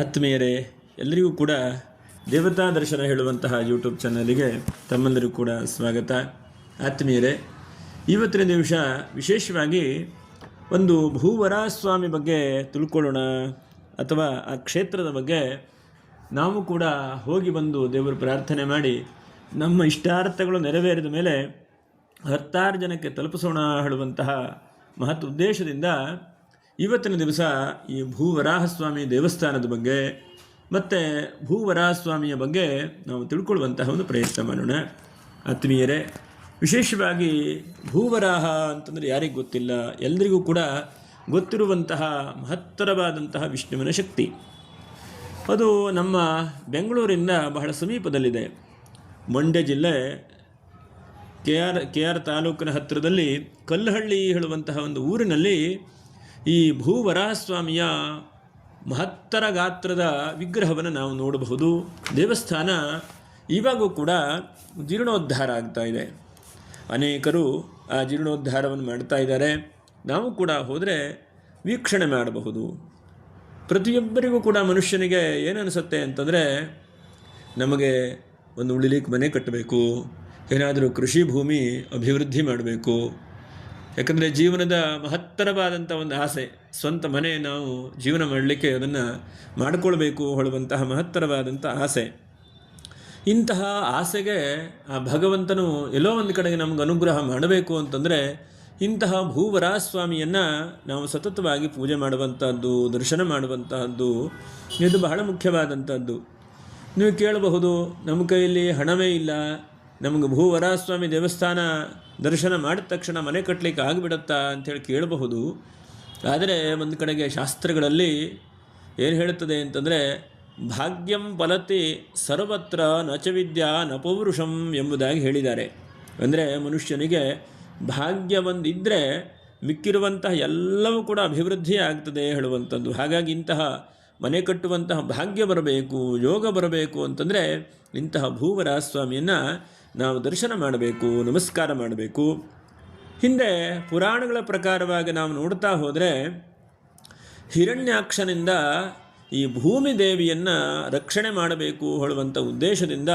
ಆತ್ಮೀಯರೇ ಎಲ್ಲರಿಗೂ ಕೂಡ ದೇವತಾ ದರ್ಶನ ಹೇಳುವಂತಹ ಯೂಟ್ಯೂಬ್ ಚಾನಲಿಗೆ ತಮ್ಮೆಲ್ಲರಿಗೂ ಕೂಡ ಸ್ವಾಗತ. ಆತ್ಮೀಯರೇ, ಇವತ್ತಿನ ನಿಮಿಷ ವಿಶೇಷವಾಗಿ ಒಂದು ಭೂವರಾಸ್ವಾಮಿ ಬಗ್ಗೆ ತಿಳ್ಕೊಳ್ಳೋಣ ಅಥವಾ ಆ ಕ್ಷೇತ್ರದ ಬಗ್ಗೆ ನಾವು ಕೂಡ ಹೋಗಿ ಬಂದು ದೇವರು ಪ್ರಾರ್ಥನೆ ಮಾಡಿ ನಮ್ಮ ಇಷ್ಟಾರ್ಥಗಳು ನೆರವೇರಿದ ಮೇಲೆ ಹತ್ತಾರು ಜನಕ್ಕೆ ತಲುಪಿಸೋಣ ಹೇಳುವಂತಹ ಮಹತ್ ಉದ್ದೇಶದಿಂದ ಇವತ್ತಿನ ದಿವಸ ಈ ಭೂವರಾಹಸ್ವಾಮಿ ದೇವಸ್ಥಾನದ ಬಗ್ಗೆ ಮತ್ತು ಭೂವರಾಹಸ್ವಾಮಿಯ ಬಗ್ಗೆ ನಾವು ತಿಳ್ಕೊಳ್ಳುವಂತಹ ಒಂದು ಪ್ರಯತ್ನ ಮಾಡೋಣ. ಆತ್ಮೀಯರೇ, ವಿಶೇಷವಾಗಿ ಭೂವರಾಹ ಅಂತಂದರೆ ಯಾರಿಗೆ ಗೊತ್ತಿಲ್ಲ ಎಲ್ಲರಿಗೂ ಕೂಡ ಗೊತ್ತಿರುವಂತಹ ಮಹತ್ತರವಾದಂತಹ ವಿಷ್ಣುವಿನ ಶಕ್ತಿ. ಅದು ನಮ್ಮ ಬೆಂಗಳೂರಿಂದ ಬಹಳ ಸಮೀಪದಲ್ಲಿದೆ. ಮಂಡ್ಯ ಜಿಲ್ಲೆ ಕೆ ಆರ್ ಕೆ ಆರ್ ತಾಲೂಕಿನ ಹತ್ತಿರದಲ್ಲಿ ಕಲ್ಲಹಳ್ಳಿ ಹೇಳುವಂತಹ ಒಂದು ಊರಿನಲ್ಲಿ ಈ ಭೂವರಾಹಸ್ವಾಮಿಯ ಮಹತ್ತರ ಗಾತ್ರದ ವಿಗ್ರಹವನ್ನು ನಾವು ನೋಡಬಹುದು. ದೇವಸ್ಥಾನ ಇವಾಗೂ ಕೂಡ ಜೀರ್ಣೋದ್ಧಾರ ಆಗ್ತಾ ಇದೆ. ಅನೇಕರು ಆ ಜೀರ್ಣೋದ್ಧಾರವನ್ನು ಮಾಡ್ತಾ ಇದ್ದಾರೆ. ನಾವು ಕೂಡ ಹೋದರೆ ವೀಕ್ಷಣೆ ಮಾಡಬಹುದು. ಪ್ರತಿಯೊಬ್ಬರಿಗೂ ಕೂಡ ಮನುಷ್ಯನಿಗೆ ಏನನಿಸುತ್ತೆ ಅಂತಂದರೆ, ನಮಗೆ ಒಂದು ಉಳಿಲಿಕ್ಕೆ ಮನೆ ಕಟ್ಟಬೇಕು, ಏನಾದರೂ ಕೃಷಿ ಭೂಮಿ ಅಭಿವೃದ್ಧಿ ಮಾಡಬೇಕು ಯಾಕಂದರೆ ಜೀವನದ ಮಹತ್ತರವಾದಂಥ ಒಂದು ಆಸೆ, ಸ್ವಂತ ಮನೆ ನಾವು ಜೀವನ ಮಾಡಲಿಕ್ಕೆ ಅದನ್ನು ಮಾಡಿಕೊಳ್ಬೇಕು ಹೊಳುವಂತಹ ಮಹತ್ತರವಾದಂಥ ಆಸೆ. ಇಂತಹ ಆಸೆಗೆ ಆ ಭಗವಂತನು ಎಲ್ಲೋ ಒಂದು ಕಡೆಗೆ ನಮಗೆ ಅನುಗ್ರಹ ಮಾಡಬೇಕು ಅಂತಂದರೆ ಇಂತಹ ಭೂವರಾಸ್ವಾಮಿಯನ್ನು ನಾವು ಸತತವಾಗಿ ಪೂಜೆ ಮಾಡುವಂಥದ್ದು ದರ್ಶನ ಮಾಡುವಂತಹದ್ದು, ಇದು ಬಹಳ ಮುಖ್ಯವಾದಂಥದ್ದು ನೀವು ಕೇಳಬಹುದು, ನಮ್ಮ ಕೈಯಲ್ಲಿ ಹಣವೇ ಇಲ್ಲ ನಮಗೆ ಭೂವರಾಸ್ವಾಮಿ ದೇವಸ್ಥಾನ ದರ್ಶನ ಮಾಡಿದ ತಕ್ಷಣ ಮನೆ ಕಟ್ಟಲಿಕ್ಕೆ ಆಗಿಬಿಡುತ್ತಾ ಅಂಥೇಳಿ ಕೇಳಬಹುದು. ಆದರೆ ಒಂದು ಕಡೆಗೆ ಶಾಸ್ತ್ರಗಳಲ್ಲಿ ಏನು ಹೇಳುತ್ತದೆ ಅಂತಂದರೆ, ಭಾಗ್ಯಂ ಫಲತಿ ಸರ್ವತ್ರ ನಚ ವಿದ್ಯಾ ನ ಪೌರುಷಂ ಎಂಬುದಾಗಿ ಹೇಳಿದ್ದಾರೆ. ಅಂದರೆ ಮನುಷ್ಯನಿಗೆ ಭಾಗ್ಯ ಒಂದಿದ್ದರೆ ಮಿಕ್ಕಿರುವಂತಹ ಎಲ್ಲವೂ ಕೂಡ ಅಭಿವೃದ್ಧಿ ಆಗ್ತದೆ ಹೇಳುವಂಥದ್ದು. ಹಾಗಾಗಿ ಇಂತಹ ಮನೆ ಕಟ್ಟುವಂತಹ ಭಾಗ್ಯ ಬರಬೇಕು, ಯೋಗ ಬರಬೇಕು ಅಂತಂದರೆ ಇಂತಹ ಭೂವರಾಸ್ವಾಮಿಯನ್ನು ನಾವು ದರ್ಶನ ಮಾಡಬೇಕು, ನಮಸ್ಕಾರ ಮಾಡಬೇಕು. ಹಿಂದೆ ಪುರಾಣಗಳ ಪ್ರಕಾರವಾಗಿ ನಾವು ನೋಡ್ತಾ ಹೋದರೆ ಹಿರಣ್ಯಾಕ್ಷನಿಂದ ಈ ಭೂಮಿ ದೇವಿಯನ್ನು ರಕ್ಷಣೆ ಮಾಡಬೇಕು ಹೇಳುವಂಥ ಉದ್ದೇಶದಿಂದ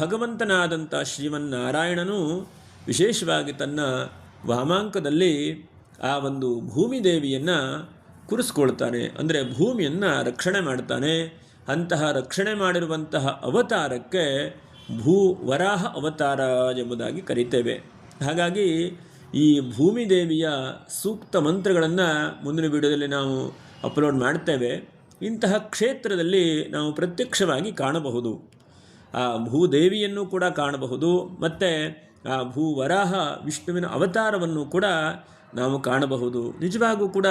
ಭಗವಂತನಾದಂಥ ಶ್ರೀಮನ್ನಾರಾಯಣನು ವಿಶೇಷವಾಗಿ ತನ್ನ ವಾಮಾಂಕದಲ್ಲಿ ಆ ಒಂದು ಭೂಮಿ ದೇವಿಯನ್ನು ಕುರಿಸ್ಕೊಳ್ತಾನೆ. ಅಂದರೆ ಭೂಮಿಯನ್ನು ರಕ್ಷಣೆ ಮಾಡ್ತಾನೆ. ಅಂತಹ ರಕ್ಷಣೆ ಮಾಡಿರುವಂತಹ ಅವತಾರಕ್ಕೆ ಭೂ ವರಾಹ ಅವತಾರ ಎಂಬುದಾಗಿ ಕರಿತೇವೆ. ಹಾಗಾಗಿ ಈ ಭೂಮಿ ದೇವಿಯ ಸೂಕ್ತ ಮಂತ್ರಗಳನ್ನು ಮುಂದಿನ ವಿಡಿಯೋದಲ್ಲಿ ನಾವು ಅಪ್ಲೋಡ್ ಮಾಡ್ತೇವೆ. ಇಂತಹ ಕ್ಷೇತ್ರದಲ್ಲಿ ನಾವು ಪ್ರತ್ಯಕ್ಷವಾಗಿ ಕಾಣಬಹುದು. ಆ ಭೂದೇವಿಯನ್ನು ಕೂಡ ಕಾಣಬಹುದು, ಮತ್ತು ಆ ಭೂ ವರಾಹ ವಿಷ್ಣುವಿನ ಅವತಾರವನ್ನು ಕೂಡ ನಾವು ಕಾಣಬಹುದು. ನಿಜವಾಗೂ ಕೂಡ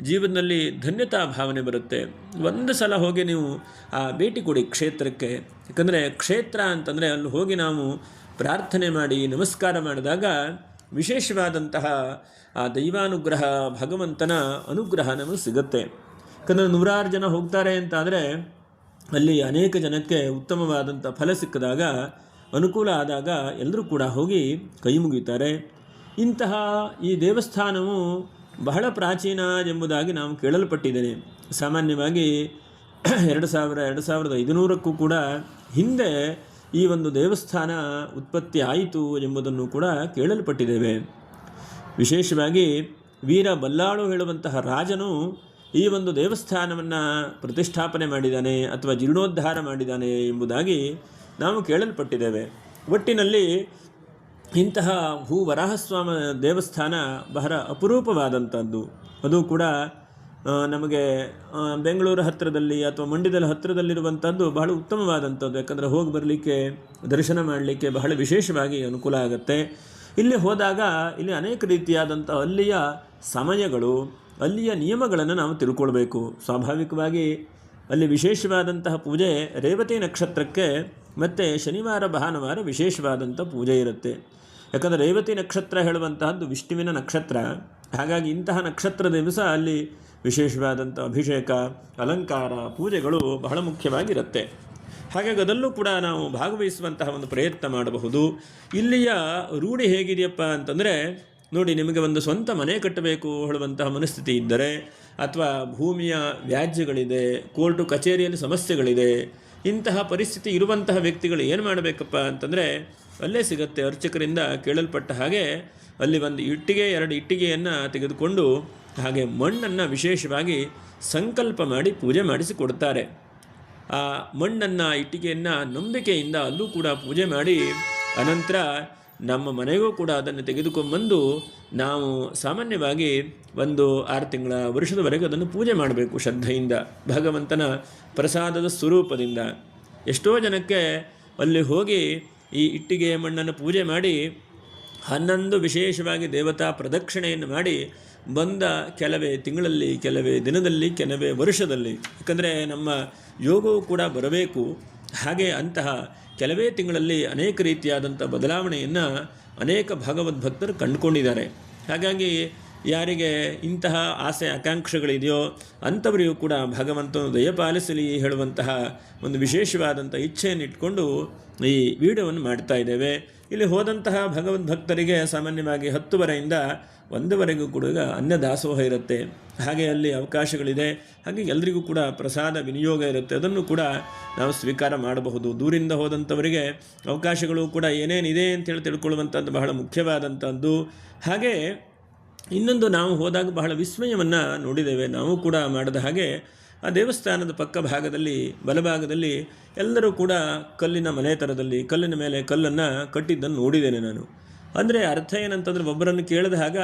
ಜೀವನದಲ್ಲಿ ಧನ್ಯತಾ ಭಾವನೆ ಬರುತ್ತೆ. ಒಂದು ಸಲ ಹೋಗಿ ನೀವು ಆ ಭೇಟಿ ಕೊಡಿ ಕ್ಷೇತ್ರಕ್ಕೆ. ಯಾಕಂದರೆ ಕ್ಷೇತ್ರ ಅಂತಂದರೆ ಅಲ್ಲಿ ಹೋಗಿ ನಾವು ಪ್ರಾರ್ಥನೆ ಮಾಡಿ, ನಮಸ್ಕಾರ ಮಾಡಿದಾಗ ವಿಶೇಷವಾದಂತಹ ಆ ದೈವಾನುಗ್ರಹ, ಭಗವಂತನ ಅನುಗ್ರಹ ನಮಗೆ ಸಿಗುತ್ತೆ. ಯಾಕಂದರೆ ನೂರಾರು ಜನ ಹೋಗ್ತಾರೆ ಅಂತಾದರೆ ಅಲ್ಲಿ ಅನೇಕ ಜನಕ್ಕೆ ಉತ್ತಮವಾದಂಥ ಫಲ ಸಿಕ್ಕಿದಾಗ, ಅನುಕೂಲ ಆದಾಗ ಎಲ್ಲರೂ ಕೂಡ ಹೋಗಿ ಕೈ ಮುಗಿತಾರೆ. ಇಂತಹ ಈ ದೇವಸ್ಥಾನವು ಬಹಳ ಪ್ರಾಚೀನ ಎಂಬುದಾಗಿ ನಾವು ಕೇಳಲ್ಪಟ್ಟಿದ್ದೇನೆ. ಸಾಮಾನ್ಯವಾಗಿ ಎರಡು ಸಾವಿರ, ಎರಡು ಸಾವಿರದ ಐದುನೂರಕ್ಕೂ ಕೂಡ ಹಿಂದೆ ಈ ಒಂದು ದೇವಸ್ಥಾನ ಉತ್ಪತ್ತಿ ಆಯಿತು ಎಂಬುದನ್ನು ಕೂಡ ಕೇಳಲ್ಪಟ್ಟಿದ್ದೇವೆ. ವಿಶೇಷವಾಗಿ ವೀರ ಬಲ್ಲಾಳು ಹೇಳುವಂತಹ ರಾಜನು ಈ ಒಂದು ದೇವಸ್ಥಾನವನ್ನು ಪ್ರತಿಷ್ಠಾಪನೆ ಮಾಡಿದ್ದಾನೆ ಅಥವಾ ಜೀರ್ಣೋದ್ಧಾರ ಮಾಡಿದ್ದಾನೆ ಎಂಬುದಾಗಿ ನಾವು ಕೇಳಲ್ಪಟ್ಟಿದ್ದೇವೆ. ಒಟ್ಟಿನಲ್ಲಿ ಇಂತಹ ಭೂ ವರಾಹಸ್ವಾಮ ದೇವಸ್ಥಾನ ಬಹಳ ಅಪರೂಪವಾದಂಥದ್ದು. ಅದು ಕೂಡ ನಮಗೆ ಬೆಂಗಳೂರು ಹತ್ತಿರದಲ್ಲಿ ಅಥವಾ ಮಂಡ್ಯದಲ್ಲಿ ಹತ್ತಿರದಲ್ಲಿರುವಂಥದ್ದು ಬಹಳ ಉತ್ತಮವಾದಂಥದ್ದು. ಯಾಕಂದರೆ ಹೋಗಿ ಬರಲಿಕ್ಕೆ, ದರ್ಶನ ಮಾಡಲಿಕ್ಕೆ ಬಹಳ ವಿಶೇಷವಾಗಿ ಅನುಕೂಲ ಆಗುತ್ತೆ. ಇಲ್ಲಿ ಹೋದಾಗ ಇಲ್ಲಿ ಅನೇಕ ರೀತಿಯಾದಂಥ ಅಲ್ಲಿಯ ಸಮಯಗಳು, ಅಲ್ಲಿಯ ನಿಯಮಗಳನ್ನು ನಾವು ತಿಳ್ಕೊಳ್ಬೇಕು. ಸ್ವಾಭಾವಿಕವಾಗಿ ಅಲ್ಲಿ ವಿಶೇಷವಾದಂತಹ ಪೂಜೆ ರೇವತಿ ನಕ್ಷತ್ರಕ್ಕೆ ಮತ್ತು ಶನಿವಾರ, ಭಾನುವಾರ ವಿಶೇಷವಾದಂಥ ಪೂಜೆ ಇರುತ್ತೆ. ಯಾಕಂದರೆ ರೇವತಿ ನಕ್ಷತ್ರ ಹೇಳುವಂತಹದ್ದು ವಿಷ್ಣುವಿನ ನಕ್ಷತ್ರ. ಹಾಗಾಗಿ ಇಂತಹ ನಕ್ಷತ್ರ ದಿವಸ ಅಲ್ಲಿ ವಿಶೇಷವಾದಂಥ ಅಭಿಷೇಕ, ಅಲಂಕಾರ, ಪೂಜೆಗಳು ಬಹಳ ಮುಖ್ಯವಾಗಿರುತ್ತೆ. ಹಾಗಾಗಿ ಅದಲ್ಲೂ ಕೂಡ ನಾವು ಭಾಗವಹಿಸುವಂತಹ ಒಂದು ಪ್ರಯತ್ನ ಮಾಡಬಹುದು. ಇಲ್ಲಿಯ ರೂಢಿ ಹೇಗಿದೆಯಪ್ಪ ಅಂತಂದರೆ, ನೋಡಿ, ನಿಮಗೆ ಒಂದು ಸ್ವಂತ ಮನೆ ಕಟ್ಟಬೇಕು ಹೇಳುವಂತಹ ಮನಸ್ಥಿತಿ ಇದ್ದರೆ, ಅಥವಾ ಭೂಮಿಯ ವ್ಯಾಜ್ಯಗಳಿದೆ, ಕೋರ್ಟು ಕಚೇರಿಯಲ್ಲಿ ಸಮಸ್ಯೆಗಳಿದೆ, ಇಂತಹ ಪರಿಸ್ಥಿತಿ ಇರುವಂತಹ ವ್ಯಕ್ತಿಗಳು ಏನು ಮಾಡಬೇಕಪ್ಪ ಅಂತಂದರೆ ಅಲ್ಲೇ ಸಿಗತ್ತೆ ಅರ್ಚಕರಿಂದ ಕೇಳಲ್ಪಟ್ಟ ಹಾಗೆ ಅಲ್ಲಿ ಒಂದು ಇಟ್ಟಿಗೆ, ಎರಡು ಇಟ್ಟಿಗೆಯನ್ನು ತೆಗೆದುಕೊಂಡು ಹಾಗೆ ಮಣ್ಣನ್ನು ವಿಶೇಷವಾಗಿ ಸಂಕಲ್ಪ ಮಾಡಿ ಪೂಜೆ ಮಾಡಿಸಿಕೊಡ್ತಾರೆ ಆ ಮಣ್ಣನ್ನು, ಇಟ್ಟಿಗೆಯನ್ನು ನಂಬಿಕೆಯಿಂದ ಅಲ್ಲೂ ಕೂಡ ಪೂಜೆ ಮಾಡಿ ಅನಂತರ ನಮ್ಮ ಮನೆಗೂ ಕೂಡ ಅದನ್ನು ತೆಗೆದುಕೊಂಬಂದು ನಾವು ಸಾಮಾನ್ಯವಾಗಿ ಒಂದು ಆರು ತಿಂಗಳ ವರ್ಷದವರೆಗೂ ಅದನ್ನು ಪೂಜೆ ಮಾಡಬೇಕು ಶ್ರದ್ಧೆಯಿಂದ, ಭಗವಂತನ ಪ್ರಸಾದದ ಸ್ವರೂಪದಿಂದ. ಎಷ್ಟೋ ಜನಕ್ಕೆ ಅಲ್ಲಿ ಹೋಗಿ ಈ ಇಟ್ಟಿಗೆಯ ಮಣ್ಣನ್ನು ಪೂಜೆ ಮಾಡಿ ಹನ್ನೊಂದು ವಿಶೇಷವಾಗಿ ದೇವತಾ ಪ್ರದಕ್ಷಿಣೆಯನ್ನು ಮಾಡಿ ಬಂದ ಕೆಲವೇ ತಿಂಗಳಲ್ಲಿ, ಕೆಲವೇ ದಿನದಲ್ಲಿ, ಕೆಲವೇ ವರ್ಷದಲ್ಲಿ. ಯಾಕಂದರೆ ನಮ್ಮ ಯೋಗವು ಕೂಡ ಬರಬೇಕು. ಹಾಗೆ ಅಂತಹ ಕೆಲವೇ ತಿಂಗಳಲ್ಲಿ ಅನೇಕ ರೀತಿಯಾದಂಥ ಬದಲಾವಣೆಯನ್ನು ಅನೇಕ ಭಗವದ್ಭಕ್ತರು ಕಂಡುಕೊಂಡಿದ್ದಾರೆ. ಹಾಗಾಗಿ ಯಾರಿಗೆ ಇಂತಹ ಆಸೆ ಆಕಾಂಕ್ಷೆಗಳಿದೆಯೋ ಅಂಥವರಿಗೂ ಕೂಡ ಭಗವಂತನು ದಯಪಾಲಿಸಲಿ ಹೇಳುವಂತಹ ಒಂದು ವಿಶೇಷವಾದಂಥ ಇಚ್ಛೆಯನ್ನು ಇಟ್ಕೊಂಡು ಈ ವಿಡಿಯೋವನ್ನು ಮಾಡ್ತಾ ಇದ್ದೇವೆ. ಇಲ್ಲಿ ಹೋದಂತಹ ಭಗವದ್ಭಕ್ತರಿಗೆ ಸಾಮಾನ್ಯವಾಗಿ ಹತ್ತುವರೆಯಿಂದ ಒಂದುವರೆಗೂ ಕೂಡ ಅನ್ನದಾಸೋಹ ಇರುತ್ತೆ. ಹಾಗೆ ಅಲ್ಲಿ ಅವಕಾಶಗಳಿದೆ. ಹಾಗೆ ಎಲ್ಲರಿಗೂ ಕೂಡ ಪ್ರಸಾದ ವಿನಿಯೋಗ ಇರುತ್ತೆ. ಅದನ್ನು ಕೂಡ ನಾವು ಸ್ವೀಕಾರ ಮಾಡಬಹುದು. ದೂರಿಂದ ಹೋದಂಥವರಿಗೆ ಅವಕಾಶಗಳು ಕೂಡ ಏನೇನಿದೆ ಅಂತೇಳಿ ತಿಳ್ಕೊಳ್ಳುವಂಥದ್ದು ಬಹಳ ಮುಖ್ಯವಾದಂಥದ್ದು. ಹಾಗೆ ಇನ್ನೊಂದು ನಾವು ಹೋದಾಗ ಬಹಳ ವಿಸ್ಮಯವನ್ನು ನೋಡಿದ್ದೇವೆ. ನಾವು ಕೂಡ ಮಾಡಿದ ಹಾಗೆ ಆ ದೇವಸ್ಥಾನದ ಪಕ್ಕ ಭಾಗದಲ್ಲಿ ಬಲಭಾಗದಲ್ಲಿ ಎಲ್ಲರೂ ಕೂಡ ಕಲ್ಲಿನ ಮನೆ ಥರದಲ್ಲಿ ಕಲ್ಲಿನ ಮೇಲೆ ಕಲ್ಲನ್ನು ಕಟ್ಟಿದ್ದನ್ನು ನೋಡಿದ್ದೇನೆ ನಾನು. ಅಂದರೆ ಅರ್ಥ ಏನಂತಂದರೆ ಒಬ್ಬರನ್ನು ಕೇಳಿದ ಹಾಗ,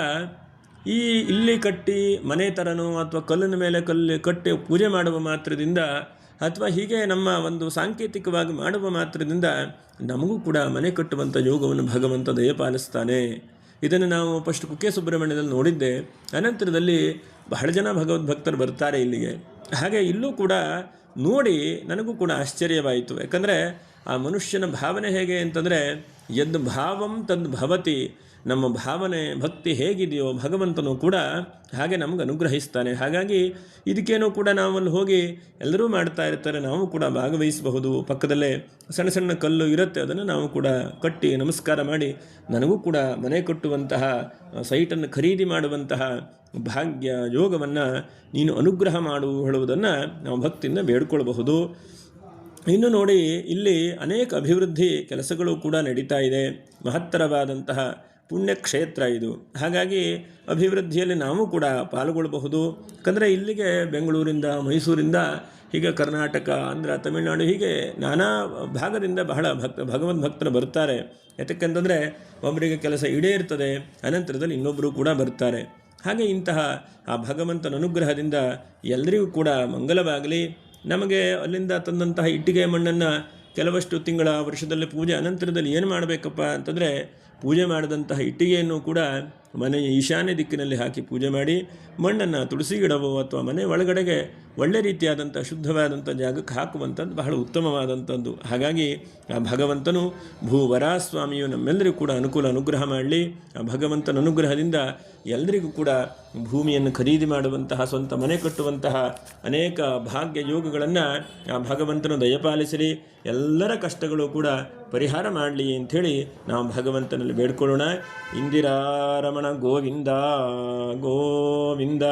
ಈ ಇಲ್ಲಿ ಕಟ್ಟಿ ಮನೆ ಥರನೋ ಅಥವಾ ಕಲ್ಲಿನ ಮೇಲೆ ಕಲ್ಲು ಕಟ್ಟಿ ಪೂಜೆ ಮಾಡುವ ಮಾತ್ರದಿಂದ ಅಥವಾ ಹೀಗೆ ನಮ್ಮ ಒಂದು ಸಾಂಕೇತಿಕವಾಗಿ ಮಾಡುವ ಮಾತ್ರದಿಂದ ನಮಗೂ ಕೂಡ ಮನೆ ಕಟ್ಟುವಂಥ ಯೋಗವನ್ನು ಭಗವಂತ ದಯಪಾಲಿಸ್ತಾನೆ. ಇದನ್ನು ನಾವು ಫಸ್ಟ್ ಕುಕ್ಕೆ ಸುಬ್ರಹ್ಮಣ್ಯದಲ್ಲಿ ನೋಡಿದ್ದೆ. ಅನಂತರದಲ್ಲಿ ಬಹಳ ಜನ ಭಗವದ್ಭಕ್ತರು ಬರ್ತಾರೆ ಇಲ್ಲಿಗೆ. ಹಾಗೆ ಇಲ್ಲೂ ಕೂಡ ನೋಡಿ ನನಗೂ ಕೂಡ ಆಶ್ಚರ್ಯವಾಯಿತು. ಯಾಕಂದರೆ ಆ ಮನುಷ್ಯನ ಭಾವನೆ ಹೇಗೆ ಅಂತಂದರೆ, ಯದ್ ಭಾವಂ ತದ್ ಭವತಿ ನಮ್ಮ ಭಾವನೆ, ಭಕ್ತಿ ಹೇಗಿದೆಯೋ ಭಗವಂತನೂ ಕೂಡ ಹಾಗೆ ನಮ್ಗೆ ಅನುಗ್ರಹಿಸ್ತಾನೆ. ಹಾಗಾಗಿ ಇದಕ್ಕೇನೋ ಕೂಡ ನಾವಲ್ಲಿ ಹೋಗಿ ಎಲ್ಲರೂ ಮಾಡ್ತಾ ಇರ್ತಾರೆ, ನಾವು ಕೂಡ ಭಾಗವಹಿಸಬಹುದು. ಪಕ್ಕದಲ್ಲೇ ಸಣ್ಣ ಸಣ್ಣ ಕಲ್ಲು ಇರುತ್ತೆ, ಅದನ್ನು ನಾವು ಕೂಡ ಕಟ್ಟಿ ನಮಸ್ಕಾರ ಮಾಡಿ ನನಗೂ ಕೂಡ ಮನೆ ಕಟ್ಟುವಂತಹ ಸೈಟನ್ನು ಖರೀದಿ ಮಾಡುವಂತಹ ಭಾಗ್ಯ, ಯೋಗವನ್ನು ನೀನು ಅನುಗ್ರಹ ಮಾಡು ಹೇಳುವುದನ್ನು ನಾವು ಭಕ್ತಿಯಿಂದ ಬೇಡ್ಕೊಳ್ಬಹುದು. ಇನ್ನು ನೋಡಿ, ಇಲ್ಲಿ ಅನೇಕ ಅಭಿವೃದ್ಧಿ ಕೆಲಸಗಳು ಕೂಡ ನಡೀತಾ ಇದೆ. ಮಹತ್ತರವಾದಂತಹ ಪುಣ್ಯಕ್ಷೇತ್ರ ಇದು. ಹಾಗಾಗಿ ಅಭಿವೃದ್ಧಿಯಲ್ಲಿ ನಾವು ಕೂಡ ಪಾಲ್ಗೊಳ್ಳಬಹುದು ಯಾಕಂದರೆ ಇಲ್ಲಿಗೆ ಬೆಂಗಳೂರಿಂದ, ಮೈಸೂರಿಂದ, ಹೀಗೆ ಕರ್ನಾಟಕ, ಆಂಧ್ರ, ತಮಿಳುನಾಡು, ಹೀಗೆ ನಾನಾ ಭಾಗದಿಂದ ಬಹಳ ಭಕ್ತ ಭಗವದ್ ಭಕ್ತರು ಬರ್ತಾರೆ. ಯಾತಕ್ಕಂತಂದರೆ ಒಬ್ಬರಿಗೆ ಕೆಲಸ ಇಡೇ ಇರ್ತದೆ, ಅನಂತರದಲ್ಲಿ ಇನ್ನೊಬ್ಬರು ಕೂಡ ಬರ್ತಾರೆ. ಹಾಗೆ ಇಂತಹ ಆ ಭಗವಂತನ ಅನುಗ್ರಹದಿಂದ ಎಲ್ಲರಿಗೂ ಕೂಡ ಮಂಗಲವಾಗಲಿ. ನಮಗೆ ಅಲ್ಲಿಂದ ತಂದಂತಹ ಇಟ್ಟಿಗೆ ಮಣ್ಣನ್ನು ಕೆಲವಷ್ಟು ತಿಂಗಳ ವರ್ಷದಲ್ಲಿ ಪೂಜೆ ಅನಂತರದಲ್ಲಿ ಏನು ಮಾಡಬೇಕಪ್ಪ ಅಂತಂದರೆ ಪೂಜೆ ಮಾಡಿದಂತಹ ಇಟ್ಟಿಗೆಯನ್ನು ಕೂಡ ಮನೆಯ ಈಶಾನ್ಯ ದಿಕ್ಕಿನಲ್ಲಿ ಹಾಕಿ ಪೂಜೆ ಮಾಡಿ, ಮಣ್ಣನ್ನು ತುಳಸಿ ಗಿಡವೋ ಅಥವಾ ಮನೆ ಒಳಗಡೆಗೆ ಒಳ್ಳೆ ರೀತಿಯಾದಂಥ ಶುದ್ಧವಾದಂಥ ಜಾಗಕ್ಕೆ ಹಾಕುವಂಥದ್ದು ಬಹಳ ಉತ್ತಮವಾದಂಥದ್ದು. ಹಾಗಾಗಿ ಆ ಭಗವಂತನು ಭೂವರಾಸ್ವಾಮಿಯು ನಮ್ಮೆಲ್ಲರಿಗೂ ಕೂಡ ಅನುಕೂಲ ಅನುಗ್ರಹ ಮಾಡಲಿ. ಆ ಭಗವಂತನ ಅನುಗ್ರಹದಿಂದ ಎಲ್ಲರಿಗೂ ಕೂಡ ಭೂಮಿಯನ್ನು ಖರೀದಿ ಮಾಡುವಂತಹ, ಸ್ವಂತ ಮನೆ ಕಟ್ಟುವಂತಹ ಅನೇಕ ಭಾಗ್ಯ ಯೋಗಗಳನ್ನು ಆ ಭಗವಂತನು ದಯಪಾಲಿಸಲಿ. ಎಲ್ಲರ ಕಷ್ಟಗಳು ಕೂಡ ಪರಿಹಾರ ಮಾಡಲಿ ಅಂಥೇಳಿ ನಾವು ಭಗವಂತನಲ್ಲಿ ಬೇಡ್ಕೊಳ್ಳೋಣ. ಇಂದಿರಾರಮಣ रमण गोविंद गोविंद।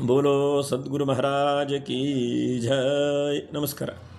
बोलो सदगुरु महाराज की जय। नमस्कार।